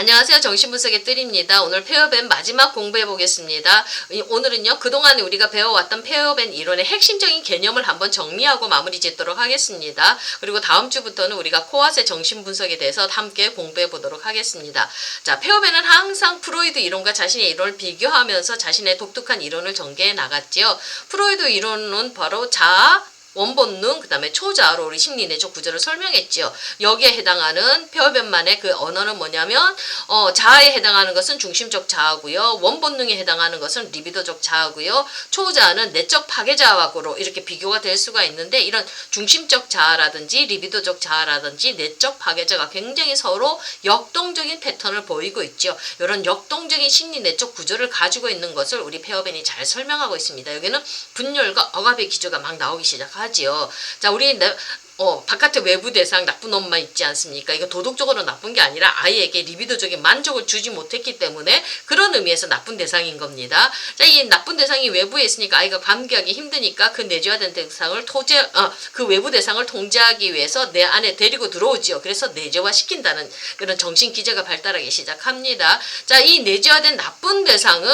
안녕하세요. 정신분석의 뜰입니다. 오늘 페어밴 마지막 공부해 보겠습니다. 오늘은요, 그동안 우리가 배워왔던 페어밴 이론의 핵심적인 개념을 한번 정리하고 마무리 짓도록 하겠습니다. 그리고 다음 주부터는 우리가 코아세 정신분석에 대해서 함께 공부해 보도록 하겠습니다. 자, 페어밴은 항상 프로이드 이론과 자신의 이론을 비교하면서 자신의 독특한 이론을 전개해 나갔지요. 프로이드 이론은 바로 자아, 원본능, 그 다음에 초자로 우리 심리 내적 구조를 설명했지요. 여기에 해당하는 표변만의 그 언어는 뭐냐면, 어, 자아에 해당하는 것은 중심적 자아고요. 원본능에 해당하는 것은 리비도적 자아고요. 초자는 내적 파괴자하고 이렇게 비교가 될 수가 있는데, 이런 중심적 자아라든지 리비도적 자아라든지 내적 파괴자가 굉장히 서로 역동적인 패턴을 보이고 있죠. 이런 역동적인 심리 내적 구조를 가지고 있는 것을 우리 페어벤이 잘 설명하고 있습니다. 여기는 분열과 억압의 기조가 막 나오기 시작합니다. 하지요. 자, 우리 내, 어, 바깥에 외부 대상 나쁜 엄마 있지 않습니까? 이거 도덕적으로 나쁜 게 아니라 아이에게 리비도적인 만족을 주지 못했기 때문에 그런 의미에서 나쁜 대상인 겁니다. 자, 이 나쁜 대상이 외부에 있으니까 아이가 관계하기 힘드니까 그 내재화된 대상을 토제, 어, 그 외부 대상을 통제하기 위해서 내 안에 데리고 들어오지요. 그래서 내재화 시킨다는 그런 정신 기제가 발달하기 시작합니다. 자, 이 내재화된 나쁜 대상은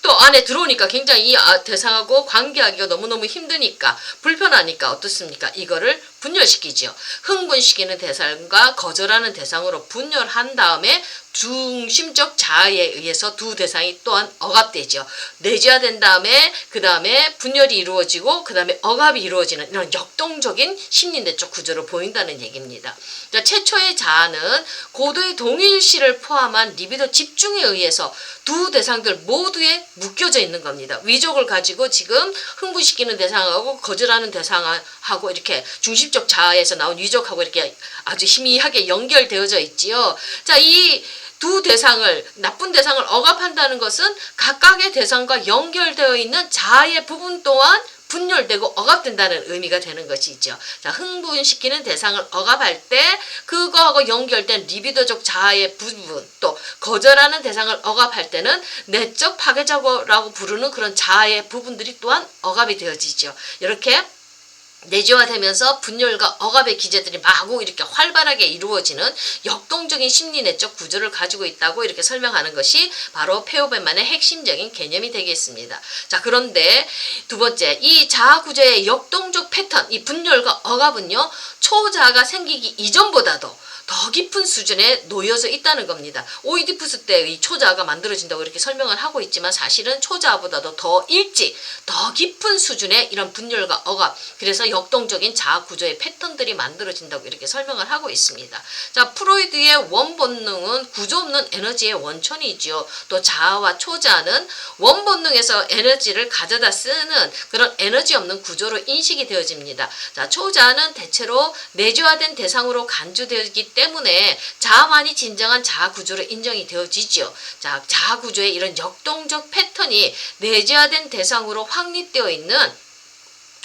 또 안에 들어오니까 굉장히 이 아, 대상하고 관계하기가 너무너무 힘드니까 불편하니까 어떻습니까? 이거를 분열시키지요. 흥분시키는 대상과 거절하는 대상으로 분열한 다음에 중심적 자아에 의해서 두 대상이 또한 억압되죠. 내재화된 다음에 그 다음에 분열이 이루어지고 그 다음에 억압이 이루어지는 이런 역동적인 심리내적 구조를 보인다는 얘기입니다. 자, 최초의 자아는 고도의 동일시를 포함한 리비도 집중에 의해서 두 대상들 모두에 묶여져 있는 겁니다. 위족을 가지고 지금 흥분시키는 대상하고 거절하는 대상하고 이렇게 중심적 자아에서 나온 위족하고 이렇게 아주 희미하게 연결되어져 있지요. 자, 이 두 대상을 나쁜 대상을 억압한다는 것은 각각의 대상과 연결되어 있는 자아의 부분 또한 분열되고 억압된다는 의미가 되는 것이죠. 자, 흥분시키는 대상을 억압할 때 그거하고 연결된 리비도적 자아의 부분 또 거절하는 대상을 억압할 때는 내적 파괴자라고 부르는 그런 자아의 부분들이 또한 억압이 되어지죠. 이렇게 내재화되면서 분열과 억압의 기제들이 마구 이렇게 활발하게 이루어지는 역동적인 심리 내적 구조를 가지고 있다고 이렇게 설명하는 것이 바로 페오벤만의 핵심적인 개념이 되겠습니다. 자, 그런데 두 번째, 이 자아 구조의 역동적 패턴, 이 분열과 억압은요, 초자아가 생기기 이전보다도 더 깊은 수준에 놓여져 있다는 겁니다. 오이디푸스 때 이 초자아가 만들어진다고 이렇게 설명을 하고 있지만 사실은 초자아보다도 더 일찍 더 깊은 수준의 이런 분열과 억압 그래서 역동적인 자아 구조의 패턴들이 만들어진다고 이렇게 설명을 하고 있습니다. 자 프로이드의 원본능은 구조 없는 에너지의 원천이지요. 또 자아와 초자아는 원본능에서 에너지를 가져다 쓰는 그런 에너지 없는 구조로 인식이 되어집니다. 자 초자아는 대체로 내재화된 대상으로 간주되기 때문에 자아만이 진정한 자아 구조로 인정이 되어지죠. 자, 자아 구조의 이런 역동적 패턴이 내재화된 대상으로 확립되어 있는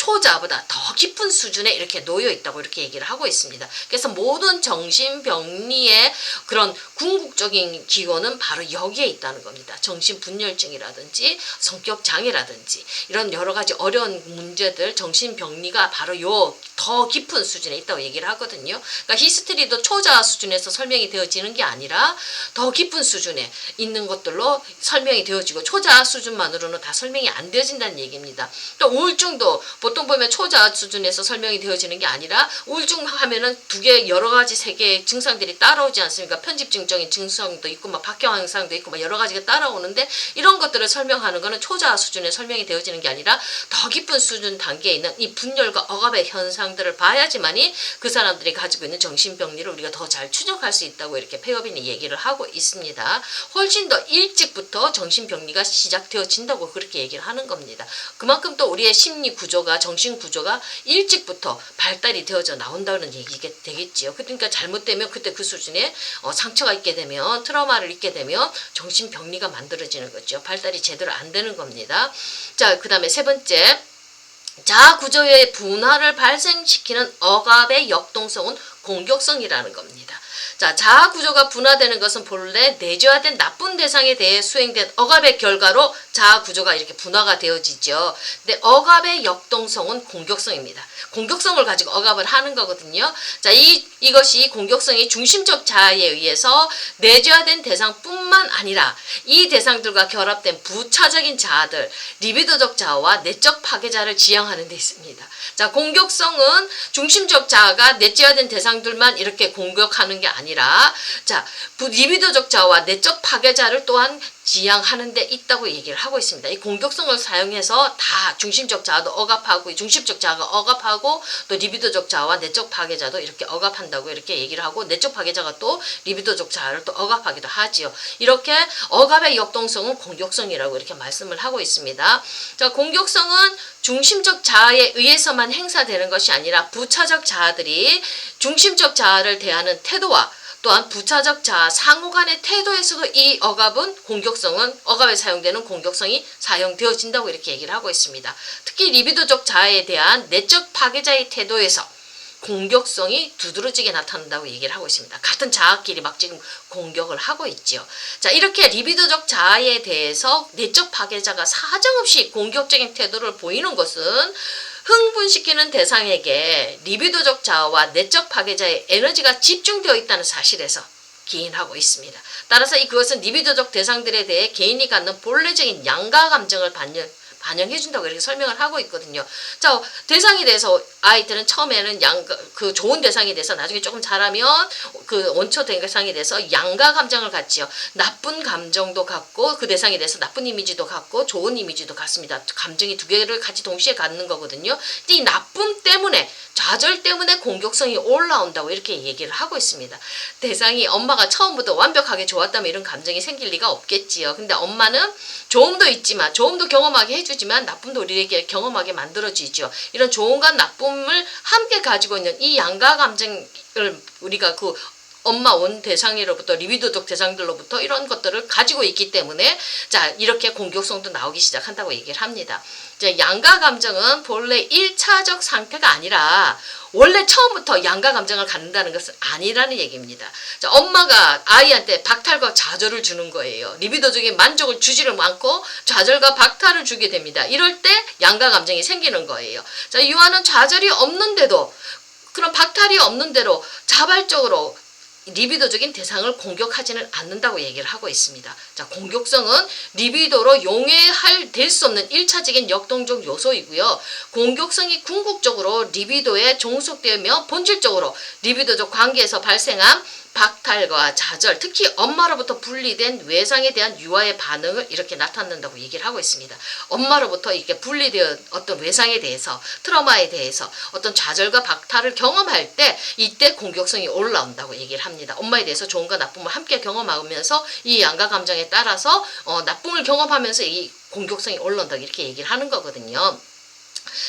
초자보다 더 깊은 수준에 이렇게 놓여 있다고 이렇게 얘기를 하고 있습니다. 그래서 모든 정신병리의 그런 궁극적인 기원은 바로 여기에 있다는 겁니다. 정신분열증이라든지 성격 장애라든지 이런 여러 가지 어려운 문제들 정신병리가 바로 요 더 깊은 수준에 있다고 얘기를 하거든요. 그러니까 히스테리도 초자 수준에서 설명이 되어지는 게 아니라 더 깊은 수준에 있는 것들로 설명이 되어지고 초자 수준만으로는 다 설명이 안 되어진다는 얘기입니다. 또 우울증도 보통 보면 초자 수준에서 설명이 되어지는 게 아니라 우울증 하면은 두 개 여러 가지 세 개의 증상들이 따라오지 않습니까? 편집증적인 증상도 있고 막 박경 현상도 있고 막 여러 가지가 따라오는데 이런 것들을 설명하는 거는 초자 수준에 설명이 되어지는 게 아니라 더 깊은 수준 단계에 있는 이 분열과 억압의 현상들을 봐야지만이 그 사람들이 가지고 있는 정신병리를 우리가 더 잘 추적할 수 있다고 이렇게 페어빈이 얘기를 하고 있습니다. 훨씬 더 일찍부터 정신병리가 시작되어진다고 그렇게 얘기를 하는 겁니다. 그만큼 또 우리의 심리 구조가 정신 구조가 일찍부터 발달이 되어져 나온다는 얘기가 되겠지요. 그러니까 잘못되면 그때 그 수준에 어, 상처가 있게 되면 트라우마를 입게 되면 정신 병리가 만들어지는 거죠. 발달이 제대로 안 되는 겁니다. 자, 그 다음에 세 번째. 자아 구조의 분화를 발생시키는 억압의 역동성은 공격성이라는 겁니다. 자, 자아 구조가 분화되는 것은 본래 내재화된 나쁜 대상에 대해 수행된 억압의 결과로 자아 구조가 이렇게 분화가 되어지죠. 근데 억압의 역동성은 공격성입니다. 공격성을 가지고 억압을 하는 거거든요. 자, 이 이것이 공격성이 중심적 자아에 의해서 내재화된 대상뿐만 아니라 이 대상들과 결합된 부차적인 자아들, 리비도적 자아와 내적 파괴자를 지향하는 데 있습니다. 자, 공격성은 중심적 자아가 내재화된 대상들만 이렇게 공격하는 게 아니라 자, 부 리비도적 자아와 내적 파괴자를 또한 지향하는 데 있다고 얘기를 하고 있습니다. 이 공격성을 사용해서 다 중심적 자아도 억압하고 이 중심적 자아가 억압하고 또 리비도적 자아와 내적 파괴자도 이렇게 억압한다고 이렇게 얘기를 하고 내적 파괴자가 또 리비도적 자아를 또 억압하기도 하지요. 이렇게 억압의 역동성은 공격성이라고 이렇게 말씀을 하고 있습니다. 자, 공격성은 중심적 자아에 의해서만 행사되는 것이 아니라 부차적 자아들이 중심적 자아를 대하는 태도와 또한 부차적 자아 상호 간의 태도에서도 이 억압은 공격성은 억압에 사용되는 공격성이 사용되어진다고 이렇게 얘기를 하고 있습니다. 특히 리비도적 자아에 대한 내적 파괴자의 태도에서 공격성이 두드러지게 나타난다고 얘기를 하고 있습니다. 같은 자아끼리 막 지금 공격을 하고 있지요. 자, 이렇게 리비도적 자아에 대해서 내적 파괴자가 사정없이 공격적인 태도를 보이는 것은 흥분시키는 대상에게 리비도적 자아와 내적 파괴자의 에너지가 집중되어 있다는 사실에서 기인하고 있습니다. 따라서 이 그것은 리비도적 대상들에 대해 개인이 갖는 본래적인 양가 감정을 반영 반영해 준다고 이렇게 설명을 하고 있거든요. 자, 대상에 대해서 아이들은 처음에는 양 그 좋은 대상에 대해서 나중에 조금 자라면 그 원초 대상에 대해서 양가 감정을 갖지요. 나쁜 감정도 갖고 그 대상에 대해서 나쁜 이미지도 갖고 좋은 이미지도 갖습니다. 감정이 두 개를 같이 동시에 갖는 거거든요. 이 나쁨 때문에 좌절 때문에 공격성이 올라온다고 이렇게 얘기를 하고 있습니다. 대상이 엄마가 처음부터 완벽하게 좋았다면 이런 감정이 생길 리가 없겠지요. 근데 엄마는 좋음도 있지만 좋음도 경험하게 해주 지만 나쁨도 우리에게 경험하게 만들어지죠. 이런 좋음과 나쁨을 함께 가지고 있는 이 양가 감정을 우리가 그 엄마 원 대상으로부터 리비도적 대상들로부터 이런 것들을 가지고 있기 때문에 자 이렇게 공격성도 나오기 시작한다고 얘기를 합니다. 양가 감정은 본래 1차적 상태가 아니라 원래 처음부터 양가 감정을 갖는다는 것은 아니라는 얘기입니다. 자, 엄마가 아이한테 박탈과 좌절을 주는 거예요. 리비도적인 만족을 주지를 않고 좌절과 박탈을 주게 됩니다. 이럴 때 양가 감정이 생기는 거예요. 자, 유아는 좌절이 없는데도 그런 박탈이 없는 대로 자발적으로 리비도적인 대상을 공격하지는 않는다고 얘기를 하고 있습니다. 자, 공격성은 리비도로 용해할 될 수 없는 1차적인 역동적 요소이고요. 공격성이 궁극적으로 리비도에 종속되며 본질적으로 리비도적 관계에서 발생한 박탈과 좌절, 특히 엄마로부터 분리된 외상에 대한 유아의 반응을 이렇게 나타낸다고 얘기를 하고 있습니다. 엄마로부터 이렇게 분리되어 어떤 외상에 대해서, 트라우마에 대해서 어떤 좌절과 박탈을 경험할 때 이때 공격성이 올라온다고 얘기를 합니다. 엄마에 대해서 좋은가 나쁨을 함께 경험하면서 이 양가 감정에 따라서 어, 나쁨을 경험하면서 이 공격성이 올라온다고 이렇게 얘기를 하는 거거든요.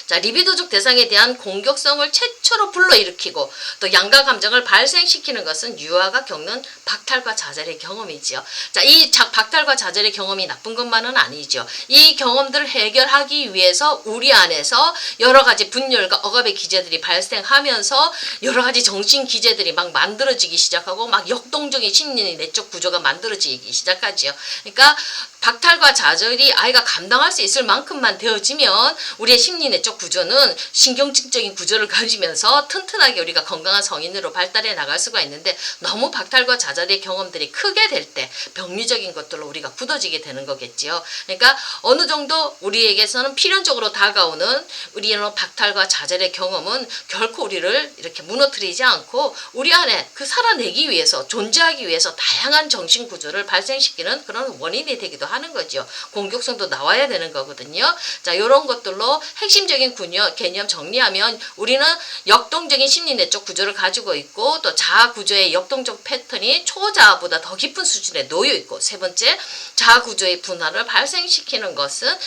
자, 리비도적 대상에 대한 공격성을 최초로 불러일으키고 또 양가 감정을 발생시키는 것은 유아가 겪는 박탈과 좌절의 경험이지요. 자, 이 박탈과 좌절의 경험이 나쁜 것만은 아니죠. 이 경험들을 해결하기 위해서 우리 안에서 여러 가지 분열과 억압의 기제들이 발생하면서 여러 가지 정신 기제들이 막 만들어지기 시작하고 막 역동적인 심리 내적 구조가 만들어지기 시작하지요. 그러니까 박탈과 좌절이 아이가 감당할 수 있을 만큼만 되어지면 우리의 심리 내적 구조는 신경증적인 구조를 가지면서 튼튼하게 우리가 건강한 성인으로 발달해 나갈 수가 있는데 너무 박탈과 좌절의 경험들이 크게 될 때 병리적인 것들로 우리가 굳어지게 되는 거겠지요. 그러니까 어느 정도 우리에게서는 필연적으로 다가오는 우리의 박탈과 좌절의 경험은 결코 우리를 이렇게 무너뜨리지 않고 우리 안에 그 살아내기 위해서 존재하기 위해서 다양한 정신 구조를 발생시키는 그런 원인이 되기도 하는 거죠. 공격성도 나와야 되는 거거든요. 자, 이런 것들로 핵심 적인 군요, 개념 정리하면 우리는 역동적인 심리 내적 구조를 가지고 있고 또 자아 구조의 역동적 패턴이 초자아보다 더 깊은 수준에 놓여 있고 세 번째 자아 구조의 분화를 발생시키는 것은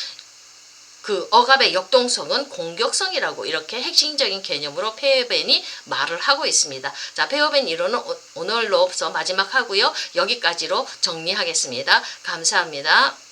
그 억압의 역동성은 공격성이라고 이렇게 핵심적인 개념으로 페어벤이 말을 하고 있습니다. 자, 페어벤 이론은 오- 오늘로서 마지막 하고요. 여기까지로 정리하겠습니다. 감사합니다.